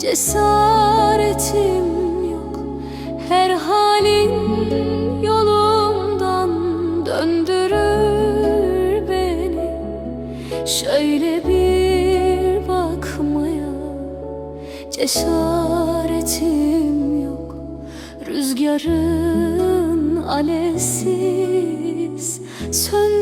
cesaretim yok. Her halin yolumdan döndürür beni. Şöyle bir bakmaya cesaretim yok. Rüzgarın alevsiz söndürür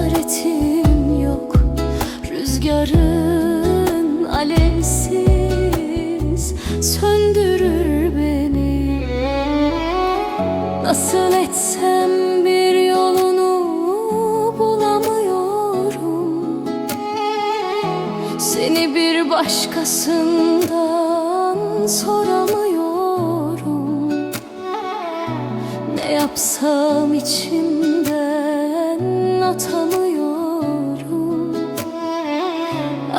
cesaretim yok. Rüzgarın alevsiz söndürür beni. Nasıl etsem bir yolunu bulamıyorum. Seni bir başkasından soramıyorum. Ne yapsam içimden atamıyorum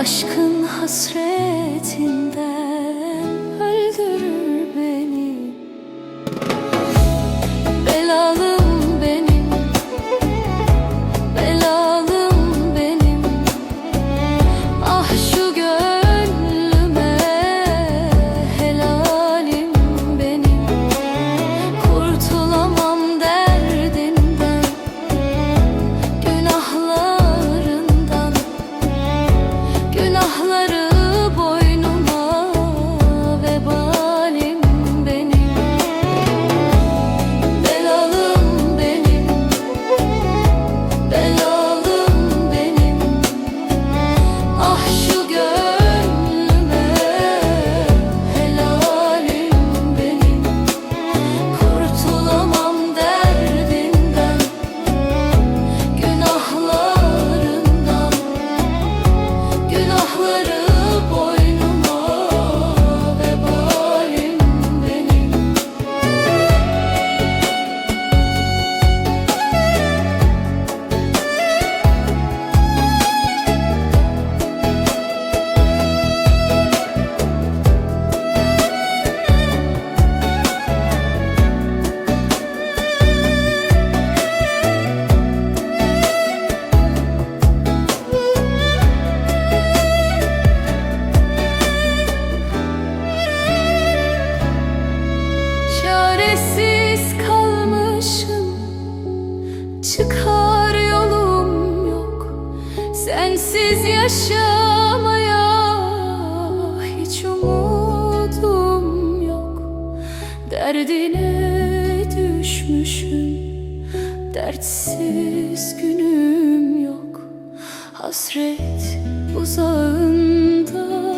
Aşkın hasretinden Sensiz yaşamaya Hiç umudum yok. Derdine düşmüşüm Dertsiz günüm yok. Hasret uzağında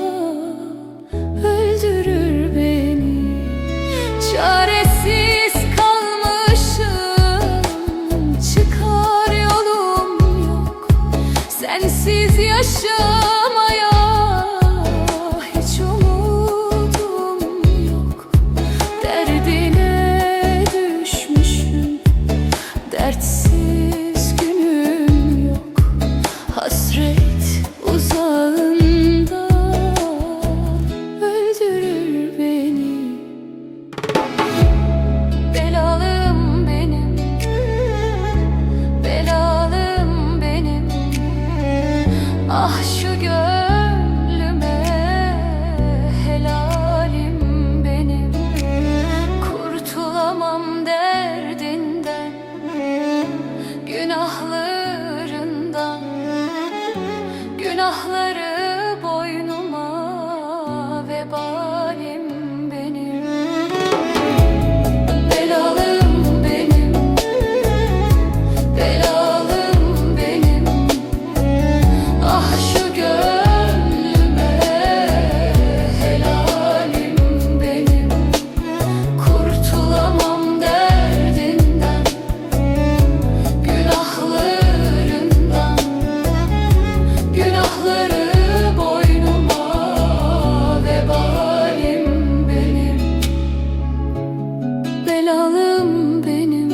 Belalım benim.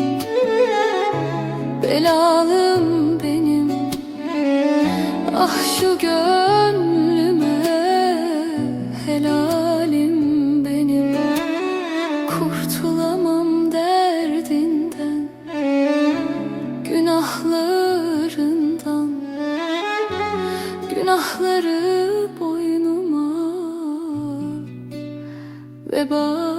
Belalım benim. Ah şu gönlüme Helalim benim. Kurtulamam derdinden Günahlarından. Günahları boynuma Veba